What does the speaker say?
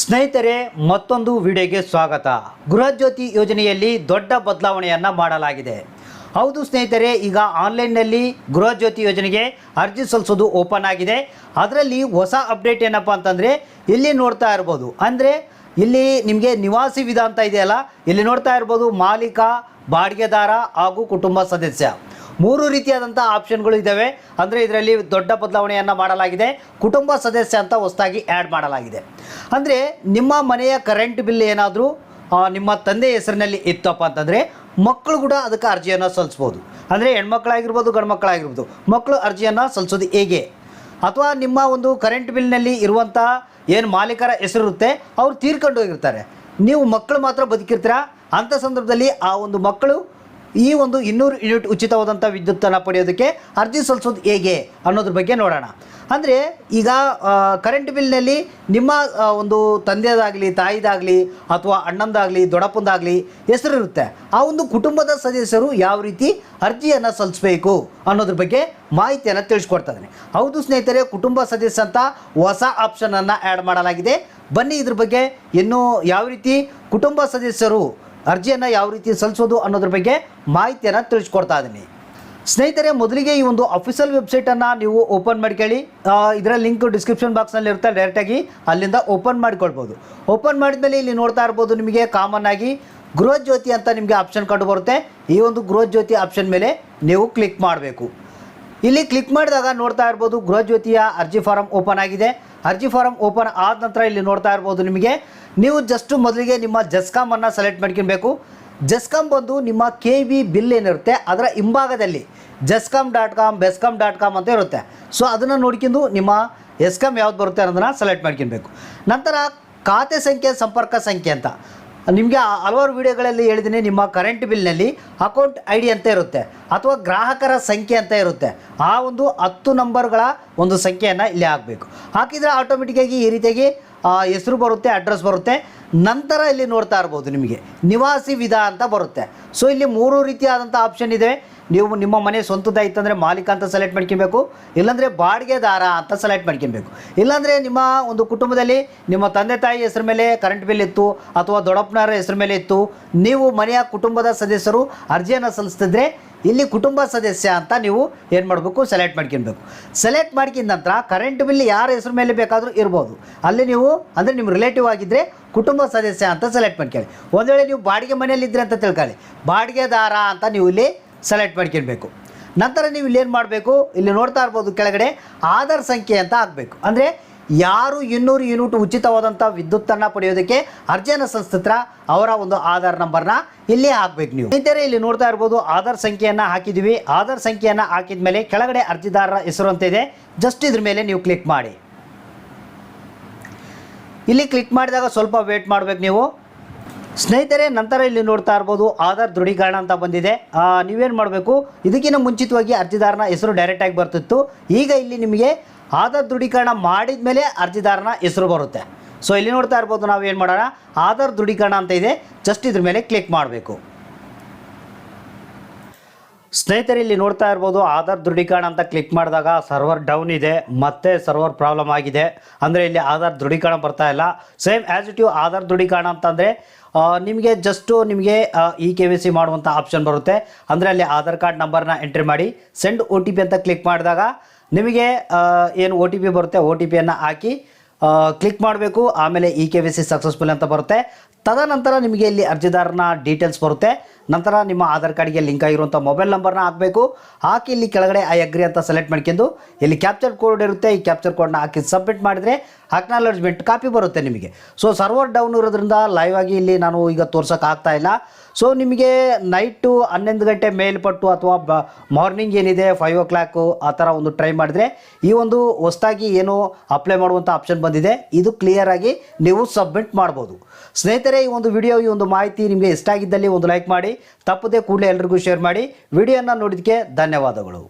ಸ್ನೇಹಿತರೆ, ಮತ್ತೊಂದು ವಿಡಿಯೋಗೆ ಸ್ವಾಗತ. ಗೃಹಜ್ಯೋತಿ ಯೋಜನೆಯಲ್ಲಿ ದೊಡ್ಡ ಬದಲಾವಣೆಯನ್ನು ಮಾಡಲಾಗಿದೆ. ಹೌದು ಸ್ನೇಹಿತರೆ, ಈಗ ಆನ್ಲೈನ್ನಲ್ಲಿ ಗೃಹಜ್ಯೋತಿ ಯೋಜನೆಗೆ ಅರ್ಜಿ ಸಲ್ಲಿಸೋದು ಓಪನ್ ಆಗಿದೆ. ಅದರಲ್ಲಿ ಹೊಸ ಅಪ್ಡೇಟ್ ಏನಪ್ಪ ಅಂತಂದರೆ, ಇಲ್ಲಿ ನೋಡ್ತಾ ಇರ್ಬೋದು. ಅಂದರೆ, ಇಲ್ಲಿ ನಿಮಗೆ ನಿವಾಸಿ ವಿಧ ಅಂತ ಇದೆಯಲ್ಲ, ಇಲ್ಲಿ ನೋಡ್ತಾ ಇರ್ಬೋದು ಮಾಲೀಕ, ಬಾಡಿಗೆದಾರ ಹಾಗೂ ಕುಟುಂಬ ಸದಸ್ಯ. ಮೂರು ರೀತಿಯಾದಂಥ ಆಪ್ಷನ್ಗಳು ಇದ್ದಾವೆ ಅಂದರೆ ಇದರಲ್ಲಿ ದೊಡ್ಡ ಬದಲಾವಣೆಯನ್ನು ಮಾಡಲಾಗಿದೆ. ಕುಟುಂಬ ಸದಸ್ಯ ಅಂತ ಹೊಸದಾಗಿ ಆ್ಯಡ್ ಮಾಡಲಾಗಿದೆ. ಅಂದರೆ ನಿಮ್ಮ ಮನೆಯ ಕರೆಂಟ್ ಬಿಲ್ ಏನಾದರೂ ನಿಮ್ಮ ತಂದೆ ಹೆಸರಿನಲ್ಲಿ ಇತ್ತಪ್ಪ ಅಂತಂದರೆ ಮಕ್ಕಳು ಕೂಡ ಅದಕ್ಕೆ ಅರ್ಜಿಯನ್ನು ಸಲ್ಲಿಸ್ಬೋದು. ಅಂದರೆ ಹೆಣ್ಮಕ್ಳಾಗಿರ್ಬೋದು ಗಂಡು ಮಕ್ಕಳಾಗಿರ್ಬೋದು ಮಕ್ಕಳು ಅರ್ಜಿಯನ್ನು ಸಲ್ಲಿಸೋದು ಹೇಗೆ? ಅಥವಾ ನಿಮ್ಮ ಒಂದು ಕರೆಂಟ್ ಬಿಲ್ನಲ್ಲಿ ಇರುವಂಥ ಏನು ಮಾಲೀಕರ ಹೆಸರಿರುತ್ತೆ, ಅವ್ರು ತೀರ್ಕೊಂಡು ಹೋಗಿರ್ತಾರೆ. ನೀವು ಮಕ್ಕಳು ಮಾತ್ರ ಬದುಕಿರ್ತೀರಾ? ಅಂಥ ಸಂದರ್ಭದಲ್ಲಿ ಆ ಒಂದು ಮಕ್ಕಳು ಈ ಒಂದು ಇನ್ನೂರು ಯೂನಿಟ್ ಉಚಿತವಾದಂಥ ವಿದ್ಯುತ್ತನ್ನು ಪಡೆಯೋದಕ್ಕೆ ಅರ್ಜಿ ಸಲ್ಲಿಸೋದು ಹೇಗೆ ಅನ್ನೋದ್ರ ಬಗ್ಗೆ ನೋಡೋಣ. ಅಂದರೆ ಈಗ ಕರೆಂಟ್ ಬಿಲ್ನಲ್ಲಿ ನಿಮ್ಮ ಒಂದು ತಂದೆಯದಾಗಲಿ ತಾಯಿದಾಗಲಿ, ಅಥವಾ ಅಣ್ಣಂದಾಗಲಿ, ದೊಡ್ಡಪ್ಪಂದಾಗಲಿ ಹೆಸರಿರುತ್ತೆ ಆ ಒಂದು ಕುಟುಂಬದ ಸದಸ್ಯರು ಯಾವ ರೀತಿ ಅರ್ಜಿಯನ್ನು ಸಲ್ಲಿಸಬೇಕು ಅನ್ನೋದ್ರ ಬಗ್ಗೆ ಮಾಹಿತಿಯನ್ನು ತಿಳಿಸ್ಕೊಡ್ತಾಯಿದ್ದೀನಿ ಹೌದು ಸ್ನೇಹಿತರೆ, ಕುಟುಂಬ ಸದಸ್ಯ ಅಂತ ಹೊಸ ಆಪ್ಷನನ್ನು ಆ್ಯಡ್ ಮಾಡಲಾಗಿದೆ. ಬನ್ನಿ ಇದ್ರ ಬಗ್ಗೆ ಇನ್ನೂ ಯಾವ ರೀತಿ ಕುಟುಂಬ ಸದಸ್ಯರು ಅರ್ಜಿಯನ್ನು ಯಾವ ರೀತಿ ಸಲ್ಲಿಸೋದು ಅನ್ನೋದ್ರ ಬಗ್ಗೆ ಮಾಹಿತಿಯನ್ನು ತಿಳಿಸ್ಕೊಡ್ತಾ ಇದ್ದೀನಿ ಸ್ನೇಹಿತರೆ, ಮೊದಲಿಗೆ ಈ ಒಂದು ಅಫಿಷಿಯಲ್ ವೆಬ್ಸೈಟನ್ನು ನೀವು ಓಪನ್ ಮಾಡ್ಕೊಳ್ಳಿ. ಇದರ ಲಿಂಕ್ ಡಿಸ್ಕ್ರಿಪ್ಷನ್ ಬಾಕ್ಸ್ನಲ್ಲಿ ಇರುತ್ತೆ ಡೈರೆಕ್ಟಾಗಿ ಅಲ್ಲಿಂದ ಓಪನ್ ಮಾಡ್ಕೊಳ್ಬೋದು. ಓಪನ್ ಮಾಡಿದ್ಮೇಲೆ ಇಲ್ಲಿ ನೋಡ್ತಾ ಇರ್ಬೋದು ನಿಮಗೆ ಕಾಮನ್ ಆಗಿ ಗೃಹ ಜ್ಯೋತಿ ಅಂತ ನಿಮಗೆ ಆಪ್ಷನ್ ಕಂಡು ಬರುತ್ತೆ. ಈ ಒಂದು ಗೃಹ ಜ್ಯೋತಿ ಆಪ್ಷನ್ ಮೇಲೆ ನೀವು ಕ್ಲಿಕ್ ಮಾಡಬೇಕು. ಇಲ್ಲಿ ಕ್ಲಿಕ್ ಮಾಡಿದಾಗ ನೋಡ್ತಾ ಇರ್ಬೋದು ಗೃಹ ಜ್ಯೋತಿಯ ಅರ್ಜಿ ಫಾರಂ ಓಪನ್ ಆಗಿದೆ. ಅರ್ಜಿ ಫಾರಂ ಓಪನ್ ಆದ ನಂತರ ಇಲ್ಲಿ ನೋಡ್ತಾ ಇರ್ಬೋದು ನಿಮಗೆ ನೀವು ಜಸ್ಟ್ ಮೊದಲಿಗೆ ನಿಮ್ಮ ಜಸ್ಕಾಮನ್ನು ಸೆಲೆಕ್ಟ್ ಮಾಡ್ಕೊಬೇಕು ಜಸ್ಕಾಮ್ ಬಂದು ನಿಮ್ಮ ಕೆ ವಿ ಬಿಲ್ ಏನಿರುತ್ತೆ, ಅದರ ಹಿಂಭಾಗದಲ್ಲಿ GESCOM dot com BESCOM dot com ಅಂತ ಇರುತ್ತೆ. ಸೊ ಅದನ್ನು ನೋಡ್ಕೊಂಡು ನಿಮ್ಮ ಎಸ್ಕಾಮ್ ಯಾವ್ದು ಬರುತ್ತೆ ಅನ್ನೋದನ್ನು ಸೆಲೆಕ್ಟ್ ಮಾಡ್ಕೊಬೇಕು ನಂತರ ಖಾತೆ ಸಂಖ್ಯೆ, ಸಂಪರ್ಕ ಸಂಖ್ಯೆ ಅಂತ. ನಿಮಗೆ ಹಲವಾರು ವಿಡಿಯೋಗಳಲ್ಲಿ ಹೇಳಿದ್ದೀನಿ, ನಿಮ್ಮ ಕರೆಂಟ್ ಬಿಲ್ನಲ್ಲಿ ಅಕೌಂಟ್ ಐ ಡಿ ಅಂತ ಇರುತ್ತೆ, ಅಥವಾ ಗ್ರಾಹಕರ ಸಂಖ್ಯೆ ಅಂತ ಇರುತ್ತೆ. ಆ ಒಂದು ಹತ್ತು ನಂಬರ್ಗಳ ಒಂದು ಸಂಖ್ಯೆಯನ್ನು ಇಲ್ಲಿ ಹಾಕಬೇಕು. ಹಾಕಿದರೆ ಆಟೋಮೆಟಿಕ್ಕಾಗಿ ಈ ರೀತಿಯಾಗಿ ಹೆಸರು ಬರುತ್ತೆ ಅಡ್ರೆಸ್ ಬರುತ್ತೆ. ನಂತರ ಇಲ್ಲಿ ನೋಡ್ತಾ ಇರ್ಬೋದು ನಿಮಗೆ, ನಿವಾಸಿ ವಿಧ ಅಂತ ಬರುತ್ತೆ. ಸೊ ಇಲ್ಲಿ ಮೂರು ರೀತಿಯಾದಂಥ ಆಪ್ಷನ್ ಇದೆ. ನೀವು ನಿಮ್ಮ ಮನೆ ಸ್ವಂತದಾಯಿತಂದರೆ ಮಾಲೀಕ ಅಂತ ಸೆಲೆಕ್ಟ್ ಮಾಡ್ಕೊಬೇಕು, ಇಲ್ಲಾಂದರೆ ಬಾಡಿಗೆದಾರ ಅಂತ ಸೆಲೆಕ್ಟ್ ಮಾಡ್ಕೊಬೇಕು. ಇಲ್ಲಾಂದರೆ ನಿಮ್ಮ ಒಂದು ಕುಟುಂಬದಲ್ಲಿ ನಿಮ್ಮ ತಂದೆ ತಾಯಿ ಹೆಸರು ಮೇಲೆ ಕರೆಂಟ್ ಬಿಲ್ ಇತ್ತು, ಅಥವಾ ದೊಡ್ಡಪ್ಪನವರ ಹೆಸರು ಮೇಲೆ ಇತ್ತು, ನೀವು ಮನೆಯ ಕುಟುಂಬದ ಸದಸ್ಯರು ಅರ್ಜಿಯನ್ನು ಸಲ್ಲಿಸ್ತಿದ್ರೆ ಇಲ್ಲಿ ಕುಟುಂಬ ಸದಸ್ಯ ಅಂತ ನೀವು ಏನು ಮಾಡಬೇಕು ಸೆಲೆಕ್ಟ್ ಮಾಡ್ಕೊಬೇಕು. ಸೆಲೆಕ್ಟ್ ಮಾಡ್ಕೊಂಡ ನಂತರ ಕರೆಂಟ್ ಬಿಲ್ ಯಾರ ಹೆಸರು ಮೇಲೆ ಬೇಕಾದರೂ ಇರ್ಬೋದು. ಅಲ್ಲಿ ನೀವು, ಅಂದರೆ ನಿಮ್ಮ ರಿಲೇಟಿವ್ ಆಗಿದ್ದರೆ ಕುಟುಂಬ ಸದಸ್ಯ ಅಂತ ಸೆಲೆಕ್ಟ್ ಮಾಡ್ಕೊಳ್ಳಿ. ಒಂದು ವೇಳೆ ನೀವು ಬಾಡಿಗೆ ಮನೆಯಲ್ಲಿದ್ದರೆ ಅಂತ ತಿಳ್ಕೊಳ್ಳಿ. ಬಾಡಿಗೆದಾರ ಅಂತ ನೀವು ಇಲ್ಲಿ ಸೆಲೆಕ್ಟ್ ಮಾಡ್ಕೊಳ್ಬೇಕು. ನಂತರ ನೀವು ಇಲ್ಲಿ ಏನು ಮಾಡಬೇಕು? ಇಲ್ಲಿ ನೋಡ್ತಾ ಇರ್ಬೋದು ಕೆಳಗಡೆ ಆಧಾರ್ ಸಂಖ್ಯೆ ಅಂತ ಹಾಕಬೇಕು. ಅಂದರೆ ಯಾರು ಇನ್ನೂರು ಯೂನಿಟ್ ಉಚಿತವಾದಂಥ ವಿದ್ಯುತ್ತನ್ನು ಪಡೆಯೋದಕ್ಕೆ ಅರ್ಜಿಯನ್ನು ಸಂಸ್ಥಿತ್ರ ಅವರ ಒಂದು ಆಧಾರ್ ನಂಬರ್ನ ಇಲ್ಲಿ ಹಾಕ್ಬೇಕು ನೀವು. ಸ್ನೇಹಿತರೆ, ಇಲ್ಲಿ ನೋಡ್ತಾ ಇರ್ಬೋದು ಆಧಾರ್ ಸಂಖ್ಯೆಯನ್ನು ಹಾಕಿದ್ದೀವಿ. ಆಧಾರ್ ಸಂಖ್ಯೆಯನ್ನು ಹಾಕಿದ ಮೇಲೆ ಕೆಳಗಡೆ ಅರ್ಜಿದಾರರ ಹೆಸರು ಅಂತ ಇದೆ. ಜಸ್ಟ್ ಇದ್ರ ಮೇಲೆ ನೀವು ಕ್ಲಿಕ್ ಮಾಡಿ. ಇಲ್ಲಿ ಕ್ಲಿಕ್ ಮಾಡಿದಾಗ ಸ್ವಲ್ಪ ವೇಟ್ ಮಾಡಬೇಕು ನೀವು. ಸ್ನೇಹಿತರೆ, ನಂತರ ಇಲ್ಲಿ ನೋಡ್ತಾ ಇರ್ಬೋದು ಆಧಾರ್ ದೃಢೀಕರಣ ಅಂತ ಬಂದಿದೆ. ನೀವೇನು ಮಾಡಬೇಕು? ಇದಕ್ಕಿಂತ ಮುಂಚಿತವಾಗಿ ಅರ್ಜಿದಾರನ ಹೆಸರು ಡೈರೆಕ್ಟಾಗಿ ಬರ್ತಿತ್ತು. ಈಗ ಇಲ್ಲಿ ನಿಮಗೆ ಆಧಾರ್ ದೃಢೀಕರಣ ಮಾಡಿದ ಮೇಲೆ ಅರ್ಜಿದಾರನ ಹೆಸರು ಬರುತ್ತೆ. ಸೊ ಇಲ್ಲಿ ನೋಡ್ತಾ ಇರ್ಬೋದು ನಾವು ಏನು ಮಾಡೋಣ? ಆಧಾರ್ ದೃಢೀಕರಣ ಅಂತ ಇದೆ. ಜಸ್ಟ್ ಇದ್ರ ಮೇಲೆ ಕ್ಲಿಕ್ ಮಾಡಬೇಕು. ಸ್ನೇಹಿತರೆ, ಇಲ್ಲಿ ನೋಡ್ತಾ ಇರ್ಬೋದು, ಆಧಾರ್ ದೃಢೀಕರಣ ಅಂತ ಕ್ಲಿಕ್ ಮಾಡಿದಾಗ ಸರ್ವರ್ ಡೌನ್ ಇದೆ, ಮತ್ತೆ ಸರ್ವರ್ ಪ್ರಾಬ್ಲಮ್ ಆಗಿದೆ. ಅಂದರೆ ಇಲ್ಲಿ ಆಧಾರ್ ದೃಢೀಕರಣ ಬರ್ತಾ ಇಲ್ಲ. Same as it you Aadhaar ದೃಢೀಕರಣ ಅಂತಂದರೆ ನಿಮಗೆ ಜಸ್ಟು ನಿಮಗೆ ಇ ಕೆ ವಿ ಸಿ ಮಾಡುವಂಥ ಆಪ್ಷನ್ ಬರುತ್ತೆ. ಅಂದರೆ ಅಲ್ಲಿ ಆಧಾರ್ ಕಾರ್ಡ್ ನಂಬರ್ನ ಎಂಟ್ರಿ ಮಾಡಿ ಸೆಂಡ್ ಒ ಟಿ ಪಿ ಅಂತ ಕ್ಲಿಕ್ ಮಾಡಿದಾಗ ನಿಮಗೆ ಏನು ಒ ಟಿ ಪಿ ಬರುತ್ತೆ ಒ ಟಿ ಪಿಯನ್ನು ಹಾಕಿ ಕ್ಲಿಕ್ ಮಾಡಬೇಕು. ಆಮೇಲೆ E K Y C successful ಅಂತ ಬರುತ್ತೆ. ತದನಂತರ ನಿಮಗೆ ಇಲ್ಲಿ ಅರ್ಜಿದಾರನ ಡೀಟೇಲ್ಸ್ ಬರುತ್ತೆ. ನಂತರ ನಿಮ್ಮ ಆಧಾರ್ ಕಾರ್ಡ್ಗೆ ಲಿಂಕ್ ಆಗಿರುವಂಥ ಮೊಬೈಲ್ ನಂಬರ್ನ ಹಾಕಬೇಕು. ಹಾಕಿ ಇಲ್ಲಿ ಕೆಳಗಡೆ ಐ ಅಗ್ರಿ ಅಂತ ಸೆಲೆಕ್ಟ್ ಮಾಡ್ಕೊಂಡು ಇಲ್ಲಿ ಕ್ಯಾಪ್ಚರ್ ಕೋಡ್ ಇರುತ್ತೆ. ಈ ಕ್ಯಾಪ್ಚರ್ ಕೋಡ್ನ ಹಾಕಿ ಸಬ್ಮಿಟ್ ಮಾಡಿದರೆ ಅಕ್ನಾಲಜ್ಮೆಂಟ್ ಕಾಪಿ ಬರುತ್ತೆ ನಿಮಗೆ. ಸೊ ಸರ್ವರ್ ಡೌನ್ ಇರೋದ್ರಿಂದ ಲೈವ್ ಆಗಿ ಇಲ್ಲಿ ನಾನು ಈಗ ತೋರ್ಸೋಕೆ ಆಗ್ತಾ ಇಲ್ಲ. ಸೊ ನಿಮಗೆ ನೈಟು ಹನ್ನೊಂದು ಗಂಟೆ ಮೇಲ್ಪಟ್ಟು ಅಥವಾ ಬ ಮಾರ್ನಿಂಗ್ ಏನಿದೆ ಫೈವ್ ಓ ಕ್ಲಾಕು ಆ ಥರ ಒಂದು ಟ್ರೈ ಮಾಡಿದ್ರೆ ಈ ಒಂದು ಹೊಸದಾಗಿ ಏನು ಅಪ್ಲೈ ಮಾಡುವಂಥ ಆಪ್ಷನ್ ಬಂದಿದೆ. ಇದು ಕ್ಲಿಯರ್ ಆಗಿ ನೀವು ಸಬ್ಮಿಟ್ ಮಾಡ್ಬೋದು. ಸ್ನೇಹಿತರೆ ಈ ಒಂದು ವಿಡಿಯೋ ಈ ಒಂದು ಮಾಹಿತಿ ನಿಮಗೆ ಇಷ್ಟ ಆಗಿದ್ದಲ್ಲಿ ಒಂದು ಲೈಕ್ ಮಾಡಿ, ತಪ್ಪದೆ ಕೂಡಲೇ ಎಲ್ರಿಗೂ ಶೇರ್ ಮಾಡಿ. ವಿಡಿಯೋನ ನೋಡಿದಕ್ಕೆ ಧನ್ಯವಾದಗಳು.